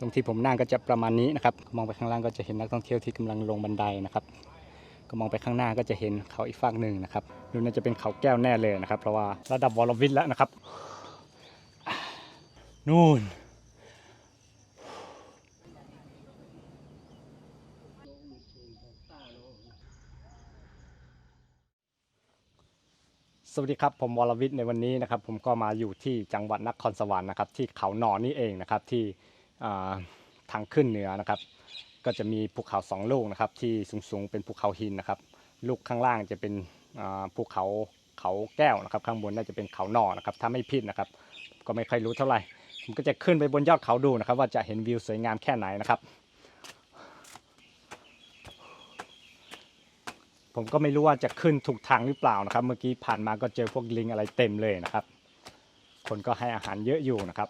ตรงที่ผมนั่งก็จะประมาณนี้นะครับ มองไปข้างล่างก็จะเห็นนักท่องเที่ยวที่กำลังลงบันไดนะครับ ก็มองไปข้างหน้าก็จะเห็นเขาอีกฝั่งหนึ่งนะครับดูน่าจะเป็นเขาแก้วแน่เลยนะครับ เพราะว่าระดับวอลวิทแล้วนะครับ นู่นสวัสดีครับผมวรวิทย์ในวันนี้นะครับ ผมก็มาอยู่ที่จังหวัดนครสวรรค์นะครับ ที่เขาหนอนนี่เองนะครับที่ ทางขึ้นเหนือนะครับ ก็จะมีภูเขาสองลูกนะครับ ที่สูงๆเป็นภูเขาหินนะครับ ลูกข้างล่างจะเป็นภูเขาเขาแก้วนะครับ ข้างบนน่าจะเป็นเขาหนอนะครับ ถ้าไม่ผิดนะครับ ก็ไม่ค่อยรู้เท่าไหร่ผมก็จะขึ้นไปบนยอดเขาดูนะครับ ว่าจะเห็นวิวสวยงามแค่ไหนนะครับ ผมก็ไม่รู้ว่าจะขึ้นถูกทางหรือเปล่านะครับ เมื่อกี้ผ่านมาก็เจอพวกลิงอะไรเต็มเลยนะครับ คนก็ให้อาหารเยอะอยู่นะครับ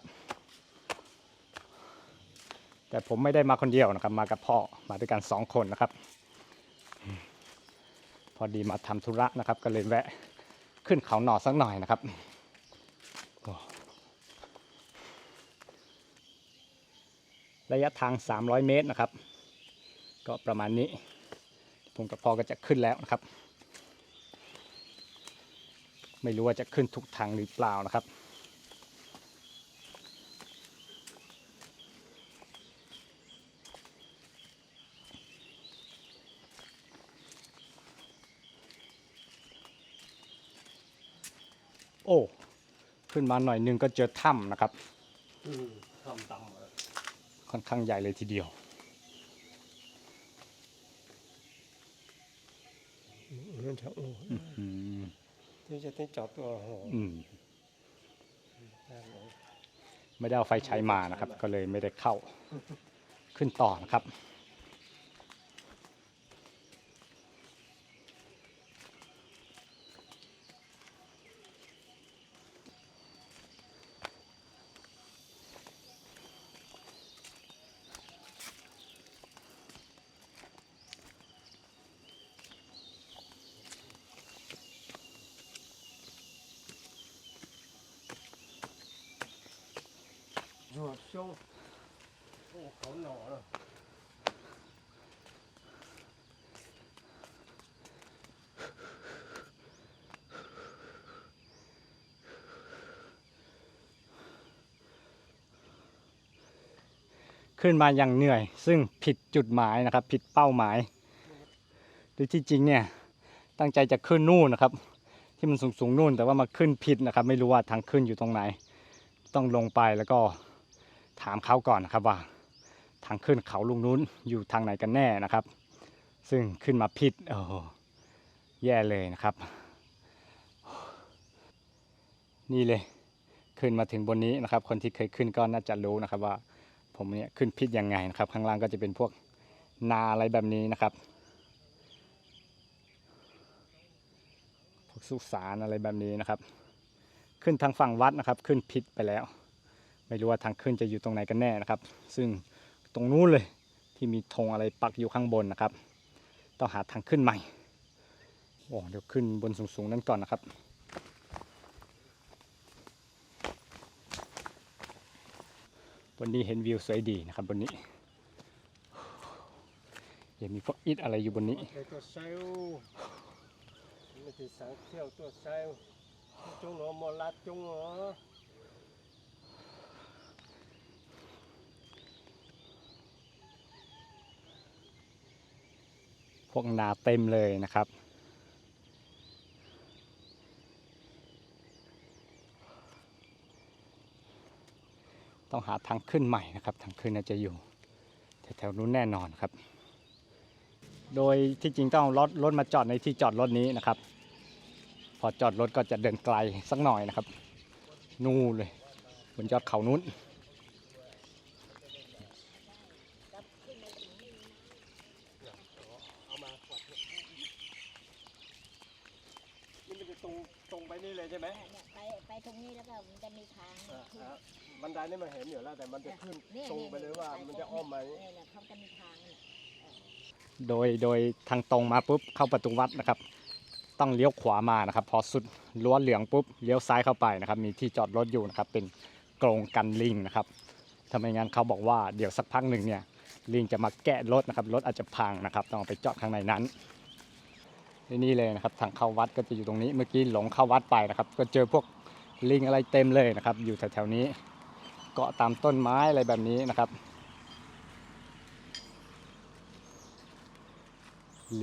แต่ผมไม่ได้มาคนเดียวนะครับ มากับพ่อมาด้วยกันสองคนนะครับ พอดีมาทำธุระนะครับ ก็เลยแวะขึ้นเขาหน่อสักหน่อยนะครับระยะทาง 300 เมตรนะครับ ก็ประมาณนี้ ผมกับพ่อก็จะขึ้นแล้วนะครับ ไม่รู้ว่าจะขึ้นทุกทางหรือเปล่านะครับ โอ้ ขึ้นมาหน่อยหนึงก็เจอถ้ำนะครับทำต่ำเลยค่อนข้างใหญ่เลยทีเดียวเรื่องจะโอ้อืมที่จะต้องจับตัวโหอืมได้เลยไม่ได้เอาไฟใช้มานะครับ ก็เลยไม่ได้เข้าขึ้นต่อนะครับ ช่วงโอ้เขาหนอเลยขึ้นมาอย่างเหนื่อย ซึ่งผิดจุดหมายนะครับ ผิดเป้าหมายโดยที่จริงเนี่ยตั้งใจจะขึ้นนู่นนะครับ ที่มันสูงสูงๆนู่น แต่ว่ามาขึ้นผิดนะครับ ไม่รู้ว่าทางขึ้นอยู่ตรงไหน ต้องลงไปแล้วก็ ถามเขาก่อนนะครับว่า ทางขึ้นเขาลุงนู้นอยู่ทางไหนกันแน่นะครับ ซึ่งขึ้นมาผิดโอ้โหแย่เลยนะครับ นี่เลยขึ้นมาถึงบนนี้นะครับ คนที่เคยขึ้นก็น่าจะรู้นะครับว่า ผมเนี่ยขึ้นพิษยังไงนะครับ ข้างล่างก็จะเป็นพวกนาอะไรแบบนี้นะครับพวกสุสานอะไรแบบนี้นะครับ ขึ้นทางฝั่งวัดนะครับ ขึ้นพิษไปแล้ว ไม่รู้ว่าทางขึ้นจะอยู่ตรงไหนกันแน่นะครับ ซึ่งตรงนู้นเลยที่มีธงอะไรปักอยู่ข้างบนนะครับ ต้องหาทางขึ้นใหม่โอ้เดี๋ยวขึ้นบนสูงๆนั้นก่อนนะครับบนนี้เห็นวิวสวยดีนะครับบนนี้ยังมีพวกอิฐอะไรอยู่บนนี้ตัวเซลไม่ใช่สังเที่ยวตัวเซลจงหนอมอลัดจงหนอ วกนาเต็มเลยนะครับ ต้องหาทางขึ้นใหม่นะครับทางขึ้นน่าจะอยู่แถวๆนู้นแน่นอนครับ โดยที่จริงต้องเอารถรถมาจอดในที่จอดรถนี้นะครับ พอจอดรถก็จะเดินไกลสักหน่อยนะครับ นู่นเลยบนยอดเขานู้น เอามาขวดนี่มันจะตรงตรงไปนี่เลยใช่ไหม เนี่ยไปไป ตรงนี้แล้วก็มันจะมีทางอ่าขึ้นอ่าบันไดนี่มันเห็นอยู่แล้ว แต่มันจะขึ้นเนี่ยตรงไปเลยว่าเนี่ยมันจะอ้อมมาอย่างนี้เนี่ยเนี่ยเขาจะมีทางเนี่ยโดยโดยทางตรงมาปุ๊บเข้าประตูวัดนะครับ ต้องเลี้ยวขวามานะครับ พอสุดรั้วเหลืองปุ๊บเลี้ยวซ้ายเข้าไปนะครับ มีที่จอดรถอยู่นะครับ เป็นกรงกันลิงนะครับแถ้าไม่งั้นเขาบอกว่าเดี๋ยวสักพักหนึ่งเนี่ยลิงจะมาแกะรถนะครับรถอาจจะพังนะครับ ต้องเอาไปจอดข้างในนั้นที่นี่เลยนะครับทางเข้าวัดก็จะอยู่ตรงนี้เมื่อกี้หลงเข้าวัดไปนะครับ ก็เจอพวก ลิงอะไรเต็มเลยนะครับ อยู่แถวๆนี้เกาะตามต้นไม้อะไรแบบนี้นะครับ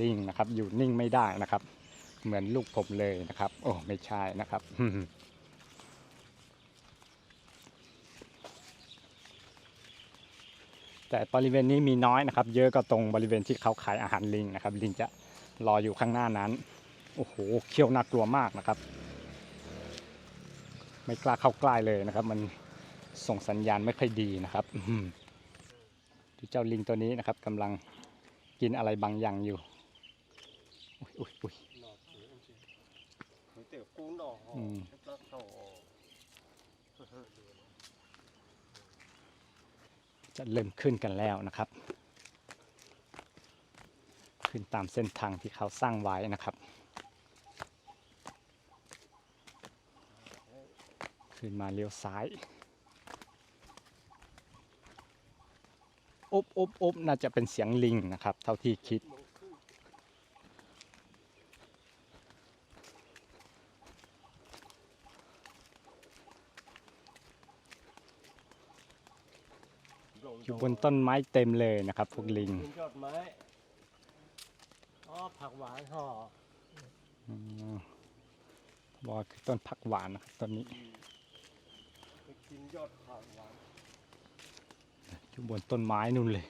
ลิงนะครับอยู่นิ่งไม่ได้นะครับ เหมือนลูกผมเลยนะครับ โอ้ไม่ใช่นะครับแต่บริเวณนี้มีน้อยนะครับ เยอะก็ตรงบริเวณที่เขาขายอาหารลิงนะครับ ลิงจะรออยู่ข้างหน้านั้น โอ้โห เขี้ยวน่ากลัวมากนะครับ ไม่กล้าเข้าใกล้เลยนะครับ มันส่งสัญญาณไม่ค่อยดีนะครับอื้อหือดูเจ้าลิงตัวนี้นะครับกำลังกินอะไรบางอย่างอยู่อุ๊ยอุ๊ยอุ๊ยหนอกเสียจริงๆเต๋อนอกอืมแล้วโตจะเริ่มขึ้นกันแล้วนะครับ ขึ้นตามเส้นทางที่เขาสร้างไว้นะครับ ขึ้นมาเลี้ยวซ้าย อบอบอบน่าจะเป็นเสียงลิงนะครับ เท่าที่คิด อยู่บนต้นไม้เต็มเลยนะครับ พวกลิงขึ้นยอดไม้อ๋อผักหวานห่ออืมบอกว่าคือต้นผักหวานนะครับต้นนี้ไปกิน ยอดผักหวานอยู่บนต้นไม้นู่นเลย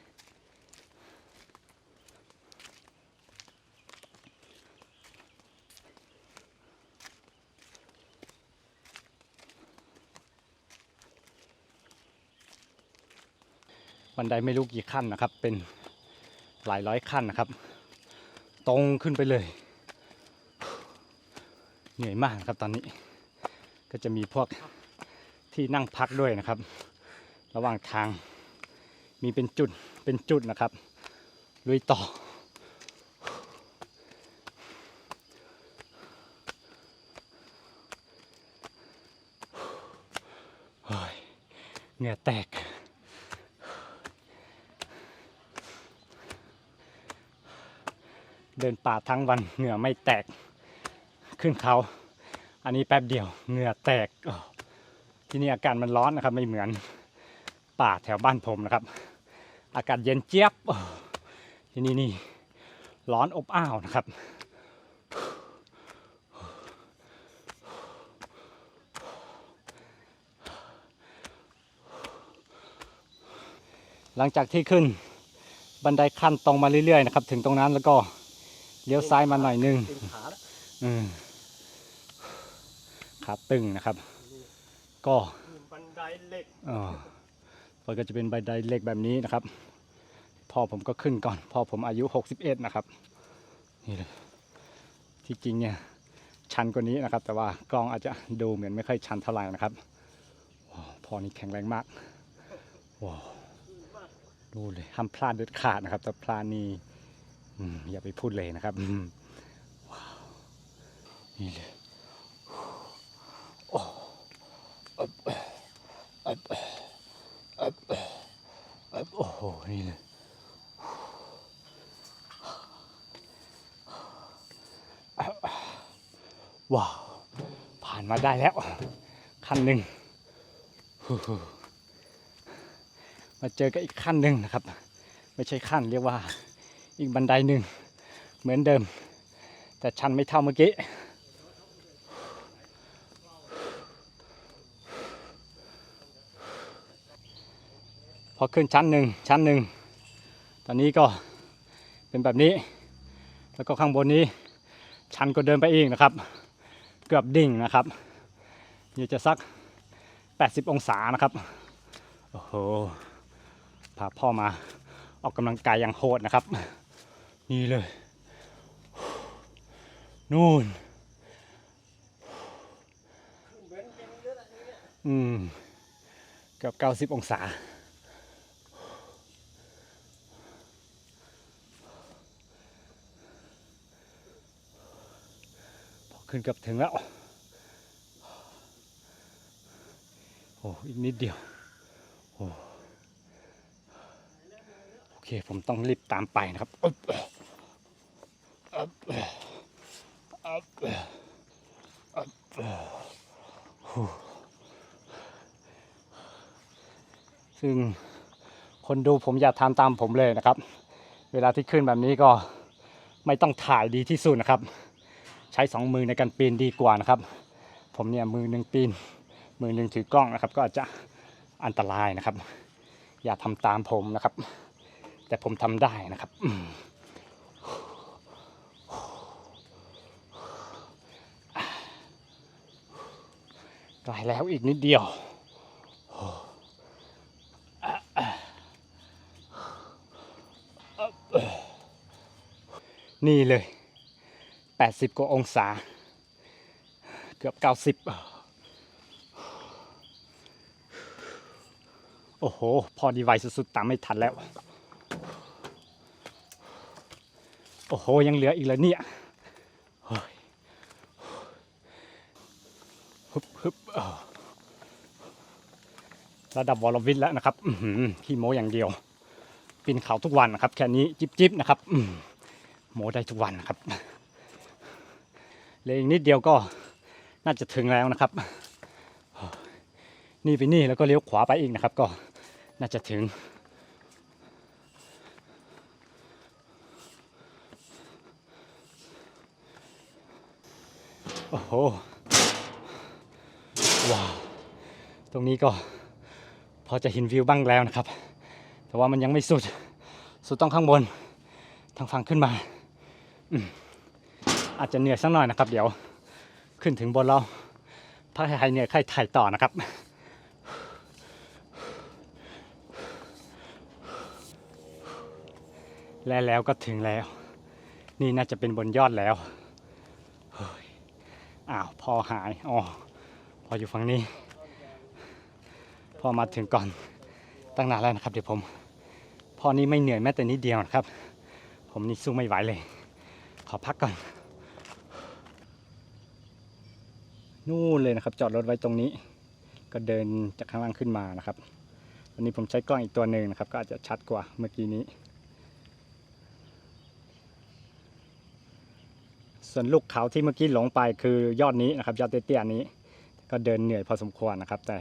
บันไดไม่รู้กี่ขั้นนะครับ เป็นหลายร้อยขั้นนะครับ ตรงขึ้นไปเลย เหนื่อยมากครับตอนนี้ ก็จะมีพวก ที่นั่งพักด้วยนะครับ ระหว่างทางมีเป็นจุดเป็นจุดนะครับลุยต่อ เหงื่อแตกเดินป่าทั้งวันเหงื่อไม่แตก ขึ้นเขา อันนี้แป๊บเดียวเหงื่อแตกอ ที่นี่อากาศมันร้อนนะครับ ไม่เหมือนป่าแถวบ้านผมนะครับ อากาศเย็นเจี๊ยบอ้อที่นี่นี่ร้อนอบอ้าวนะครับหลังจากที่ขึ้นบันไดขั้นตรงมาเรื่อยๆนะครับ ถึงตรงนั้นแล้วก็เลี้ยวซ้ายมาหน่อยนึงเป็นขาละอืมขาตึงนะครับ ก็ขึ้นบันไดเหล็กเออมันก็จะเป็นบันไดเหล็กแบบนี้นะครับพ่อผมก็ขึ้นก่อนพ่อผมอายุ 61 นะครับนี่เลยที่จริงเนี่ยชันกว่านี้นะครับ แต่ว่ากล้องอาจจะดูเหมือนไม่ค่อยชันเท่าไหร่นะครับว้าวพ่อนี่แข็งแรงมากว้าวดูเลยห้ามพลาดเด็ดขาดนะครับแต่พลาดนี่อืมอย่าไปพูดเลยนะครับอืมว้าวนี่เลยโอ้อับอับอับอับ โอ้โห นี่เลยว้าว ผ่านมาได้แล้ว ขั้นหนึ่งมาเจอกับอีกขั้นหนึ่งนะครับ ไม่ใช่ขั้นเรียกว่า อีกบันไดหนึ่งเหมือนเดิม แต่ชันไม่เท่าเมื่อกี้ พอขึ้นชั้นหนึ่งชั้นหนึ่งตอนนี้ก็เป็นแบบนี้ แล้วก็ข้างบนนี้ ชันก็เดินไปอีกนะครับ เกือบดิ่งนะครับอยู่จะสัก 80 องศานะครับ โอ้โห พาพ่อมาออกกำลังกายอย่างโหดนะครับ นี่เลย นู่นเหมือนอืม เกือบ 90 องศา ขึ้นกือบถึงแล้ว โอ้อีกนิดเดียว โอ้ผมต้องรีบตามไปนะครับอ๊บซึ่งคนดูผมอย่าทำตามผมเลยนะครับ เวลาที่ขึ้นแบบนี้ก็ไม่ต้องถ่ายดีที่สุดนะครับ ใช้สองมือในการปีนดีกว่านะครับ ผมเนี่ยมือหนึ่งปีน มือหนึ่งถือกล้องนะครับ ก็อาจจะอันตรายนะครับ อย่าทำตามผมนะครับ แต่ผมทำได้นะครับอืมใกล้แล้วอีกนิดเดียวนี่เลย 80 กว่าองศา เกือบ 90 โอ้โห พอดีไวสุดๆ ตามไม่ทันแล้ว โอ้โห ยังเหลืออีกแล้วเนี่ยฮึบฮึบระดับวอลวิทแล้วนะครับขี้โมอย่างเดียว ปีนเขาทุกวันนะครับ แค่นี้จิบๆนะครับโมได้ทุกวันนะครับ เลยอีกนิดเดียวก็น่าจะถึงแล้วนะครับ นี่ไปนี่แล้วก็เลี้ยวขวาไปอีกนะครับ ก็น่าจะถึง โอ้โห ว้าว ตรงนี้ก็พอจะเห็นวิวบ้างแล้วนะครับ แต่ว่ามันยังไม่สุด สุดต้องข้างบน ทางฝั่งขึ้นมา อืม อาจจะเหนื่อยสักหน่อยนะครับ เดี๋ยวขึ้นถึงบนเราพักให้หายเหนื่อยใครถ่ายต่อนะครับ และแล้วก็ถึงแล้ว นี่น่าจะเป็นบนยอดแล้วอ้าวพอหายอ๋อพออยู่ฝั่งนี้ พอมาถึงก่อนตั้งนานแล้วนะครับ เดี๋ยวผม พอนี้ไม่เหนื่อยแม้แต่นิดเดียวนะครับ ผมนี่สู้ไม่ไหวเลย ขอพักก่อน นู่นเลยนะครับ จอดรถไว้ตรงนี้ ก็เดินจากข้างล่างขึ้นมานะครับวันนี้ผมใช้กล้องอีกตัวหนึ่งนะครับ ก็อาจจะชัดกว่าเมื่อกี้นี้ ส่วนลูกเขาที่เมื่อกี้หลงไปคือยอดนี้นะครับ ยอดเตี้ยๆนี้ ก็เดินเหนื่อยพอสมควรนะครับ แต่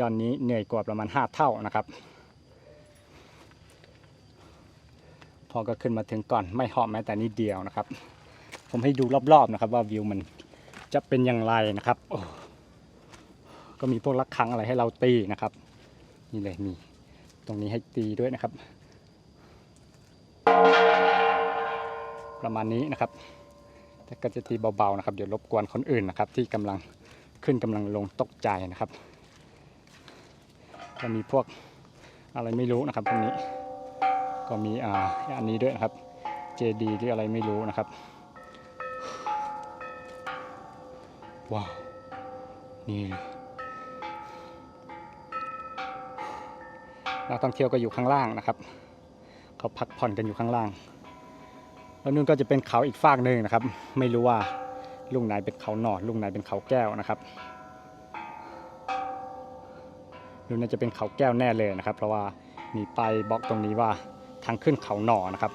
ยอดนี้เหนื่อยกว่าประมาณ 5 เท่านะครับ พอก็ขึ้นมาถึงก่อนไม่หาะแม้แต่นิดเดียวนะครับ ผมให้ดูรอบๆนะครับ ว่าวิวมัน จะเป็นอย่างไรนะครับ ก็มีพวกระฆังอะไรให้เราตีนะครับ นี่เลยมีตรงนี้ให้ตีด้วยนะครับ ประมาณนี้นะครับแต่ก็จะตีเบาๆนะครับ เดี๋ยวรบกวนคนอื่นนะครับ ที่กำลังขึ้นกำลังลงตกใจนะครับก็มีพวกอะไรไม่รู้นะครับพวกนี้ ก็มีอ่าอันนี้ด้วยนะครับ JD หรืออะไรไม่รู้นะครับ ว้าว นี่เลยนักท่องเที่ยวก็อยู่ข้างล่างนะครับ เขาพักผ่อนกันอยู่ข้างล่าง แล้วนู่นก็จะเป็นเขาอีกฟากหนึ่งนะครับ ไม่รู้ว่าลุงไหนเป็นเขาหนอดลุงไหนเป็นเขาแก้วนะครับลุงน่าจะเป็นเขาแก้วแน่เลยนะครับ เพราะว่ามีป้ายบอกตรงนี้ว่าทางขึ้นเขาหนอนะครับ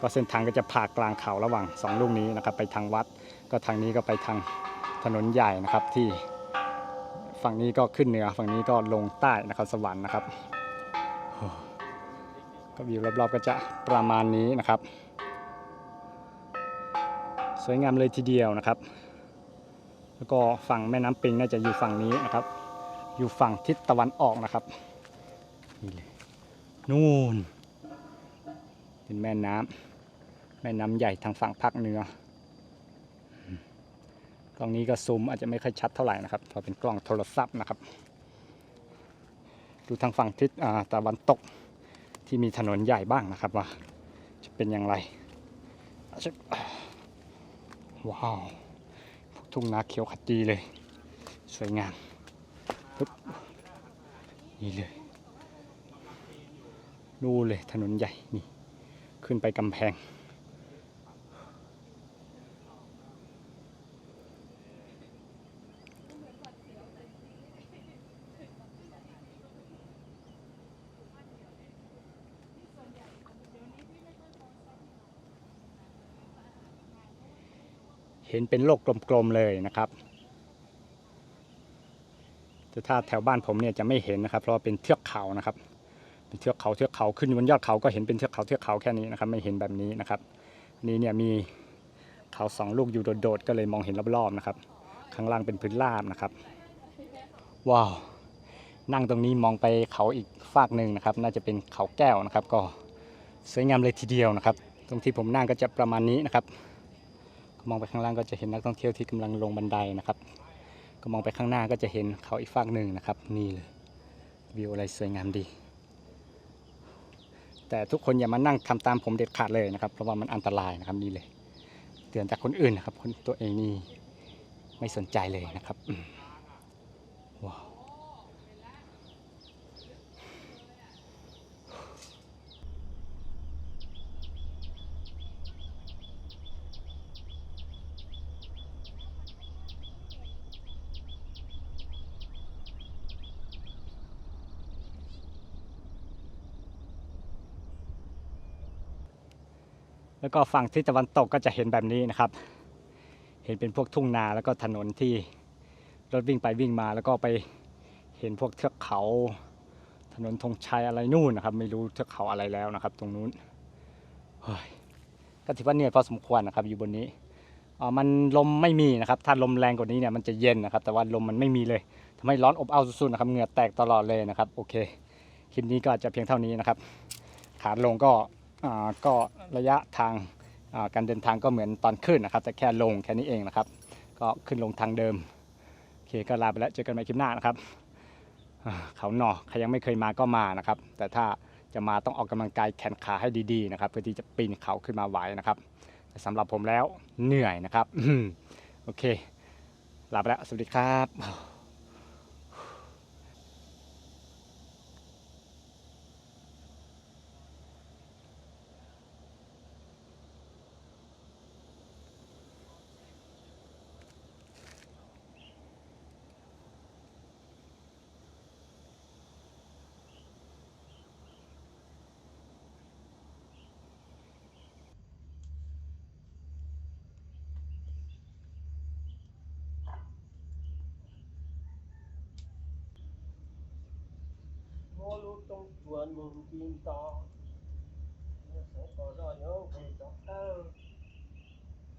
ก็เส้นทางก็จะผ่ากลางเขาระหว่างสองลูกนี้นะครับ ไปทางวัด ก็ทางนี้ก็ไปทาง ถนนใหญ่นะครับที่ฝั่งนี้ก็ขึ้นเหนือฝั่งนี้ก็ลงใต้นะครับสวรรค์นะครับก็วิวรอบๆก็จะประมาณนี้นะครับ สวยงามเลยทีเดียวนะครับ แล้วก็ฝั่งแม่น้ำปิงน่าจะอยู่ฝั่งนี้นะครับ อยู่ฝั่งทิศตะวันออกนะครับนี่เลยนู่นเป็นแม่น้ำแม่น้ำใหญ่ทางฝั่งภาคเหนือ กล้องนี้ก็ซูมอาจจะไม่ค่อยชัดเท่าไหร่นะครับเพราะเป็นกล้องโทรศัพท์นะครับ ดูทางฝั่งทิศตะวันตกที่มีถนนใหญ่บ้างนะครับว่าจะเป็นอย่างไร ว้าวพวกทุ่งนาเขียวขจีเลย สวยงามปึ๊บนี่เลยดูเลยถนนใหญ่นี่ ขึ้นไปกำแพง เห็นเป็นโลกกลมๆเลยนะครับแต่ถ้าแถวบ้านผมเนี่ยจะไม่เห็นนะครับ เพราะเป็นเทือกเขานะครับ เป็นเทือกเขาเทือกเขาขึ้นบนยอดเขาก็เห็นเป็นเทือกเขาเทือกเขาแค่นี้นะครับ ไม่เห็นแบบนี้นะครับนี่เนี่ยมีเขาสองลูกอยู่โดดๆก็เลยมองเห็นรอบๆนะครับ ข้างล่างเป็นพื้นราบนะครับ ว้าว นั่งตรงนี้มองไปเขาอีกฝากหนึ่งนะครับ น่าจะเป็นเขาแก้วนะครับ ก็สวยงามเลยทีเดียวนะครับ ตรงที่ผมนั่งก็จะประมาณนี้นะครับ มองไปข้างล่างก็จะเห็นนักท่องเที่ยวที่กำลังลงบันไดนะครับ ก็มองไปข้างหน้าก็จะเห็นเขาอีกฝั่งหนึ่งนะครับ นี่เลยวิวอะไรสวยงามดี แต่ทุกคนอย่ามานั่งทำตามผมเด็ดขาดเลยนะครับ เพราะว่ามันอันตรายนะครับนี่เลย เตือนจากคนอื่นนะครับ คนตัวเองนี่ไม่สนใจเลยนะครับ แล้วก็ฝั่งที่ตะวันตกก็จะเห็นแบบนี้นะครับ เห็นเป็นพวกทุ่งนาแล้วก็ถนนที่รถวิ่งไปวิ่งมาแล้วก็ไปเห็นพวกเทือกเขา ถนนธงชัยอะไรนู่นนะครับ ไม่รู้เทือกเขาอะไรแล้วนะครับ ตรงนู้นเฮ้ยก็ถือว่าเหนื่อยพอสมควรนะครับ อยู่บนนี้อ่ามันลมไม่มีนะครับ ถ้าลมแรงกว่านี้เนี่ยมันจะเย็นนะครับ แต่ว่าลมมันไม่มีเลยทำให้ร้อนอบอ้าวสุดๆนะครับเหงื่อแตกตลอดเลยนะครับ โอเค คลิปนี้ก็จะเพียงเท่านี้นะครับ ขาลงก็ ก็ระยะทางการเดินทางก็เหมือนตอนขึ้นนะครับ แต่แค่ลงแค่นี้เองนะครับ ก็ขึ้นลงทางเดิมโอเคก็ลาไปแล้วเจอกันใหม่คลิปหน้านะครับเขาหนอใครยังไม่เคยมาก็มานะครับ แต่ถ้าจะมาต้องออกกำลังกายแขนขาให้ดีๆนะครับ เพื่อที่จะปีนเขาขึ้นมาไหวนะครับแต่สำหรับผมแล้วเหนื่อยนะครับโอเคลาไปแล้วสวัสดีครับ โมลูตรงชวนมึงกินต่อเนี่ยสองต่อรอดเนาะใครต่อตั้งเ